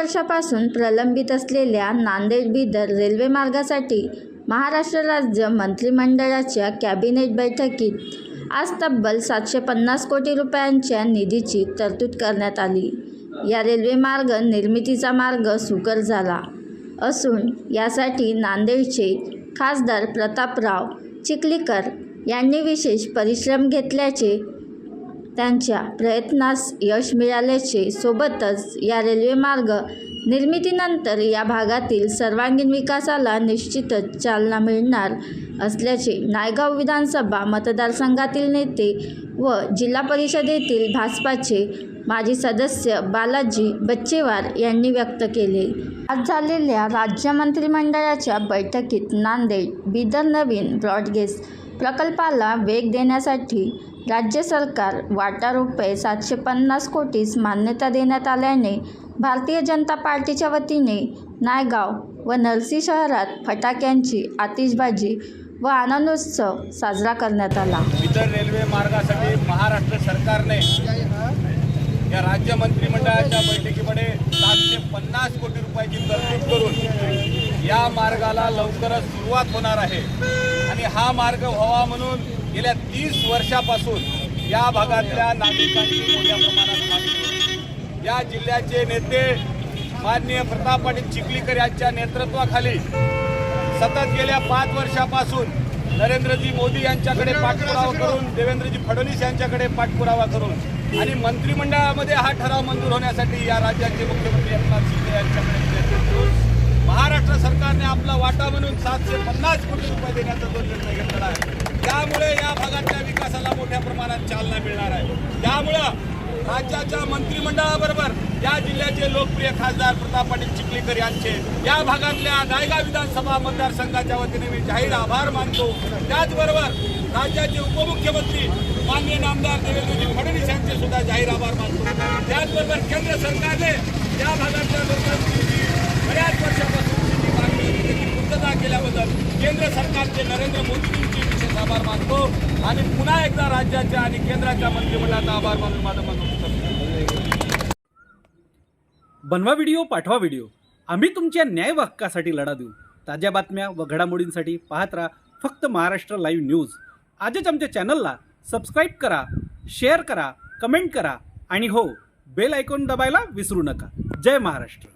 वर्षापासून प्रलंबित असलेल्या नांदेड बिदर रेल्वे मार्गासाठी महाराष्ट्र राज्य मंत्रिमंडळाच्या कॅबिनेट बैठकीत आज तब्बल सातशे पन्नास कोटी रुपयांच्या निधीची तरतूद करण्यात आली. या रेल्वे मार्ग निर्मितीचा मार्ग सुकर झाला असून यासाठी नांदेडचे खासदार प्रतापराव चिखलीकर यांनी विशेष परिश्रम घेतल्याचे त्यांच्या प्रयत्नास यश मिळाल्याचे सोबतच या रेल्वेमार्ग निर्मितीनंतर या भागातील सर्वांगीण विकासाला निश्चितच चालना मिळणार असल्याचे नायगाव विधानसभा मतदारसंघातील नेते व जिल्हा परिषदेतील भाजपाचे माजी सदस्य बालाजी बच्चेवार यांनी व्यक्त केले. आज झालेल्या राज्य मंत्रिमंडळाच्या बैठकीत नांदेड बिदर नवीन ब्रॉडगेज प्रकल्पाला वेग देण्यासाठी राज्य सरकार वाटा रुपये सातशे पन्नास कोटीस मान्यता देण्यात आल्याने भारतीय जनता पार्टीच्या वतीने नायगाव व नरसी शहरात फटाक्यांची आतिषबाजी व आनंदोत्सव साजरा करण्यात आला. इतर रेल्वे मार्गासाठी महाराष्ट्र सरकारने या राज्य मंत्रिमंडळाच्या बैठकीमध्ये सातशे पन्नास कोटी रुपयाची तरतूद करून या मार्गाला लवकरच सुरुवात होणार आहे आणि हा मार्ग व्हावा म्हणून गेल्या तीस वर्षापासून या भागातल्या नागरिकांची मोठ्या प्रमाणात मागणी. या जिल्ह्याचे नेते माननीय प्रताप पाटील चिखलीकर यांच्या नेतृत्वाखाली सतत गेल्या पाच वर्षापासून नरेंद्रजी मोदी यांच्याकडे पाठपुरावा करून देवेंद्रजी फडणवीस यांच्याकडे पाठपुरावा करून आणि मंत्रिमंडळामध्ये हा ठराव मंजूर होण्यासाठी या राज्याचे मुख्यमंत्री एकनाथ शिंदे यांच्याकडे निर्णय करून महाराष्ट्र सरकारने आपला वाटा म्हणून सातशे पन्नास कोटी रुपये देण्याचा जो निर्णय घेतलेला आहे त्यामुळे या भागातल्या विकासाला मोठ्या प्रमाणात चालना मिळणार आहे. त्यामुळं राज्याच्या मंत्रिमंडळाबरोबर या जिल्ह्याचे लोकप्रिय खासदार प्रताप पाटील चिखलीकर यांचे या भागातल्या नायगाव विधानसभा मतदारसंघाच्या वतीने मी जाहीर आभार मानतो. त्याचबरोबर राज्याचे उपमुख्यमंत्री माननीय नामदार देवेंद्रजी फडणवीस यांचे सुद्धा जाहीर आभार मानतो. त्याचबरोबर केंद्र सरकारने या भागातल्या लोकांची बऱ्याच वर्षापासून जी पूर्तता केल्याबद्दल केंद्र सरकारचे नरेंद्र मोदींचे विशेष आभार मानतो. आणि पुन्हा एकदा राज्याच्या आणि केंद्राच्या मंत्रिमंडळाचा आभार मानून माझं म्हणणं बनवा व्हिडिओ पाठवा व्हिडिओ. आम्ही तुमच्या न्याय हक्कासाठी लढा देऊ. ताज्या बातम्या व घडामोडींसाठी पाहत राहा फक्त महाराष्ट्र लाईव्ह न्यूज. आजच आमच्या चॅनलला सबस्क्राईब करा शेअर करा कमेंट करा आणि हो बेल आयकॉन दबायला विसरू नका. जय महाराष्ट्र.